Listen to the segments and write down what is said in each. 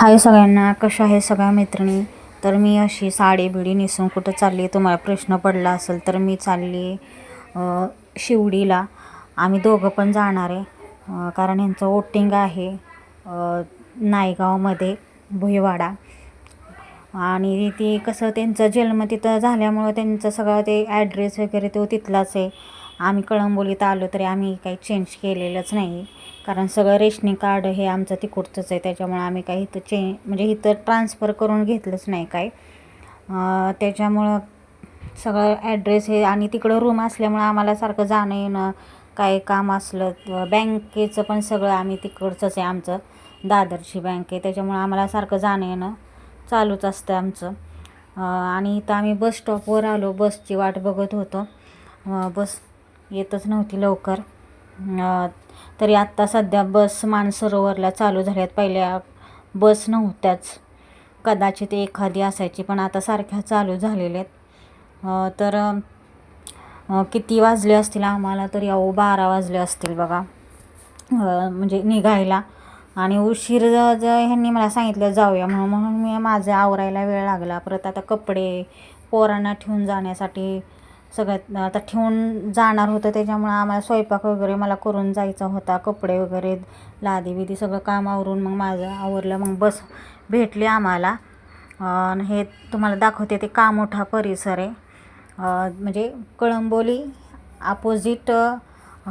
हाय सगळ्यांना कशा आहे सगळ्या मैत्रिणी? तर मी अशी साडी बिडी नेसून कुठं चालली तुम्हाला प्रश्न पडला असेल तर मी चालली शिवडीला. आम्ही दोघं पण जाणार आहे. कारण यांचं वोटिंग आहे नायगावमध्ये भुईवाडा. आणि ते कसं त्यांचं जन्म तिथं झाल्यामुळं त्यांचं सगळं ते ॲड्रेस वगैरे तो तिथलाच आहे. आम्ही कळंबोलीत आलो तरी आम्ही काही चेंज केलेलंच नाही. कारण सगळं रेशनिंग कार्ड हे आमचं तिकडचंच आहे त्याच्यामुळं आम्ही काही इथं चेंज म्हणजे इथं ट्रान्सफर करून घेतलंच नाही काय त्याच्यामुळं सगळं ॲड्रेस हे आणि तिकडं रूम असल्यामुळं आम्हाला सारखं जाणं येणं काय काम असलं बँकेचं पण सगळं आम्ही तिकडचंच आहे आमचं. दादरची बँक आहे त्याच्यामुळं आम्हाला सारखं जाणं येणं चालूच असतं आमचं. आणि इथं आम्ही बस स्टॉपवर आलो बसची वाट बघत होतो. बस येतच नव्हती लवकर. तरी आत्ता सध्या बस मानसरोवरला चालू झाल्यात. पहिल्या बस नव्हत्याच. कदाचित एखादी असायची पण आता सारख्या चालू झालेल्या आहेत. तर किती वाजले असतील आम्हाला तरी अहो बारा वाजले असतील बघा. म्हणजे निघायला. आणि उशीर ज ज ह्यांनी मला सांगितलं जाऊया म्हणून. म्हणून मी माझं आवरायला वेळ लागला. परत आता कपडे पोरांना ठेवून जाण्यासाठी सगळ्यात आता ठेवून जाणार होतं त्याच्यामुळं आम्हाला स्वयंपाक वगैरे मला करून जायचा होता कपडे वगैरे लादी बिदी सगळं काम आवरून मग माझं आवरलं मग बस भेटली आम्हाला. हे तुम्हाला दाखवते ते कामोठा परिसर आहे. म्हणजे कळंबोली अपोजिट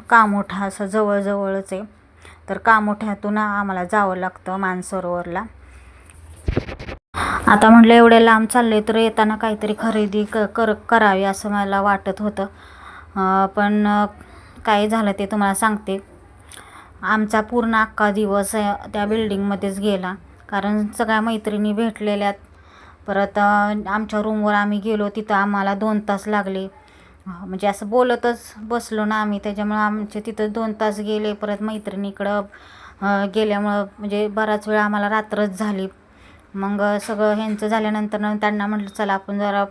कामोठा असं जवळजवळच आहे. तर कामोठ्यातून आम्हाला जावं लागतं मानसरोवरला. आता म्हटलं एवढ्या लांब चालले तर येताना काहीतरी खरेदी क कर करावी असं मला वाटत होतं. पण काय झालं ते तुम्हाला सांगते. आमचा पूर्ण अख्खा दिवस त्या बिल्डिंगमध्येच गेला. कारण सगळ्या मैत्रिणी भेटलेल्यात परत आमच्या रूमवर आम्ही गेलो तिथं आम्हाला दोन तास लागले. म्हणजे असं बोलतच बसलो ना आम्ही. त्याच्यामुळं आमचे तिथं दोन तास गेले. परत मैत्रिणीकडं गेल्यामुळं म्हणजे बराच वेळ आम्हाला रात्रच झाली. मग सगळं ह्यांचं झाल्यानंतर त्यांना म्हटलं चला आपण जरा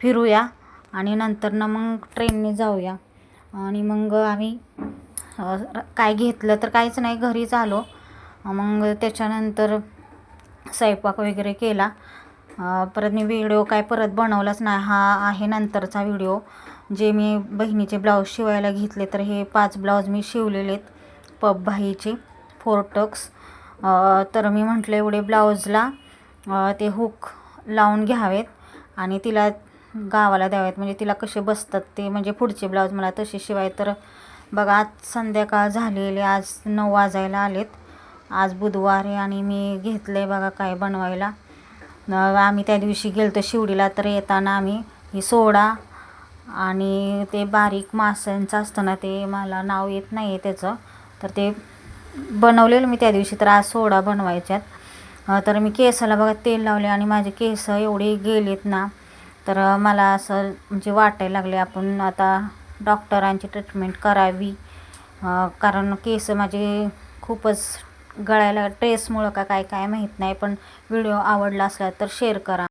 फिरूया आणि नंतरनं मग ट्रेनने जाऊया. आणि मग आम्ही काय घेतलं तर काहीच नाही घरीच आलो. मग त्याच्यानंतर स्वयंपाक वगैरे केला. परत मी व्हिडिओ काय परत बनवलाच नाही हा आहे नंतरचा व्हिडिओ. जे मी बहिणीचे ब्लाऊज शिवायला घेतले तर हे पाच ब्लाऊज मी शिवलेले आहेत पप भाईचे फोर टक्स. तर मी म्हटलं एवढे ब्लाऊजला ते हुक लावून घ्यावेत आणि तिला गावाला द्यावेत. म्हणजे तिला कसे बसतात ते म्हणजे पुढचे ब्लाऊज मला तसे शिवाय तर बघा आज संध्याकाळ झालेली आज नऊ वाजायला आलेत. आज बुधवार आहे आणि मी घेतलं आहे बघा काय बनवायला. आम्ही त्या दिवशी गेलो शिवडीला तर येताना आम्ही ही सोडा आणि ते बारीक माशांचं असतं ना ते मला नाव येत नाही आहे त्याचं. तर ते बनवलेलं मी त्या दिवशी तर आज सोडा बनवायच्यात. तर मी केसाला बघा तेल लावले आणि माझे केस एवढे गेलेत ना तर मला असं म्हणजे वाटायला लागले आपण आता डॉक्टरांची ट्रीटमेंट करावी. कारण केस माझे खूपच गळायला ट्रेसमुळं का काय काय माहीत नाही पण व्हिडिओ आवडला असला तर शेअर करा.